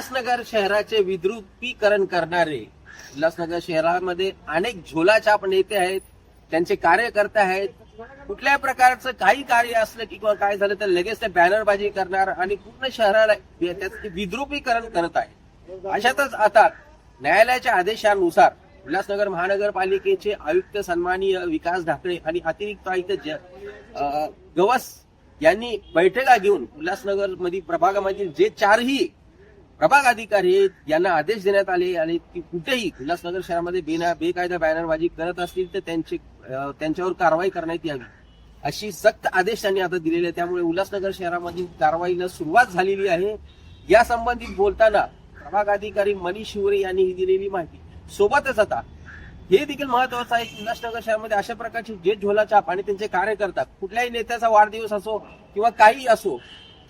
उल्हासनगर शहराचे विद्रुपीकरण करणारे उल्हासनगर शहरामध्ये अनेक झोलाछाप नेते आहेत त्यांचे कार्यकर्ते आहेत. कुठल्याही प्रकारचं काही कार्य असलं किंवा काय झालं तर लगेच ते बॅनरबाजी करणार आणि पूर्ण शहराला त्याचं विद्रुपीकरण करत आहे अशातच आता न्यायालयाच्या आदेशानुसार उल्हासनगर महानगरपालिकेचे आयुक्त सन्मानीय विकास ढाकळे आणि अतिरिक्त आयुक्त ज- गवस यांनी बैठका घेऊन उल्हासनगर मधील प्रभागामधील जे चारही प्रभाग अधिकारी यांना आदेश देण्यात आले आणि ती कुठेही उल्हासनगर शहरामध्ये बेना बेकायदा बॅनरबाजी करत असतील तर त्यांची त्यांच्यावर कारवाई करण्यात यावी. अशी सक्त आदेश त्यांनी आता दिलेले आहे त्यामुळे उल्हासनगर शहरामधील कारवाईला सुरुवात झालेली आहे. या संबंधित बोलताना प्रभाग अधिकारी मनीष शिवरे यांनी ही दिलेली माहिती. सोबतच आता हे देखील महत्वाचं आहे की उल्हासनगर शहरामध्ये अशा प्रकारचे जे झोला छाप आणि त्यांचे कार्यकर्ता कुठल्याही नेत्याचा वाढदिवस असो किंवा काही असो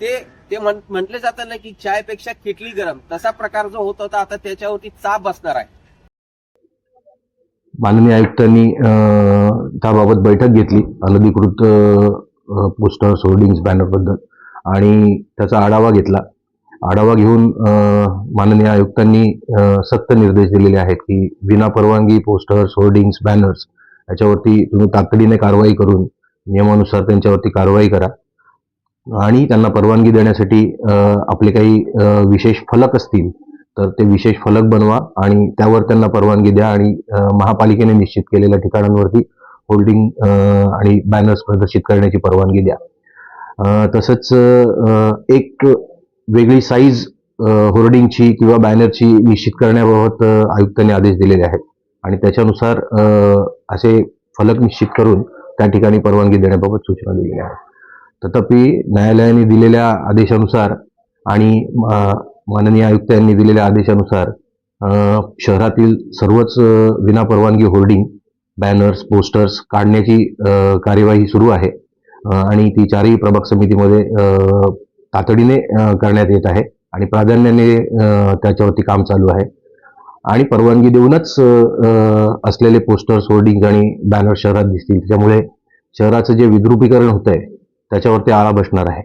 ते ते म्हण- म्हटले जातात ना की चायपेक्षा किटली गरम. तसा प्रकार जो होत होता आता त्याच्यावरती चाप बसणार आहे. माननीय आयुक्तांनी त्याबाबत बैठक घेतली अनधिकृत पोस्टर्स होर्डिंग्स बॅनरबद्दल. आणि त्याचा आढावा घेतला. आढावा घेऊन माननीय आयुक्तांनी सक्त निर्देश दिलेले आहेत की विना परवानगी पोस्टर्स होर्डिंग्स बॅनर्स याच्यावरती तुम्ही तातडीने कारवाई करून नियमानुसार त्यांच्यावरती कारवाई करा. आणि त्यांना परवानगी देण्यासाठी आपले काही विशेष फलक असतील तर ते विशेष फलक बनवा आणि त्यावर त्यांना परवानगी द्या आणि महापालिकेने निश्चित केलेल्या ठिकाणांवरती होल्डिंग आणि बॅनर्स प्रदर्शित करण्याची परवानगी द्या. तसंच एक वेगळी साईज होर्डिंगची किंवा बॅनरची निश्चित करण्याबाबत आयुक्तांनी आदेश दिलेले आहेत. आणि त्याच्यानुसार असे फलक निश्चित करून त्या ठिकाणी परवानगी देण्याबाबत सूचना दिलेल्या आहेत. तथापि न्यायालयाने दिलेल्या आदेशानुसार आणि माननीय आयुक्त यांनी दिलेल्या आदेशानुसार शहरातील सर्वच विनापरवानगी होर्डिंग बॅनर्स पोस्टर्स काढण्याची कार्यवाही सुरू आहे. आणि ती चारही प्रभाग समितीमध्ये तातडीने करण्यात येत आहे आणि प्राधान्याने त्याच्यावरती काम चालू आहे. आणि परवानगी देऊनच असलेले पोस्टर्स होर्डिंग आणि बॅनर शहरात दिसतील. त्याच्यामुळे शहराचं जे विद्रुपीकरण होत आहे त्याच्यावरती आळा बसणार आहे.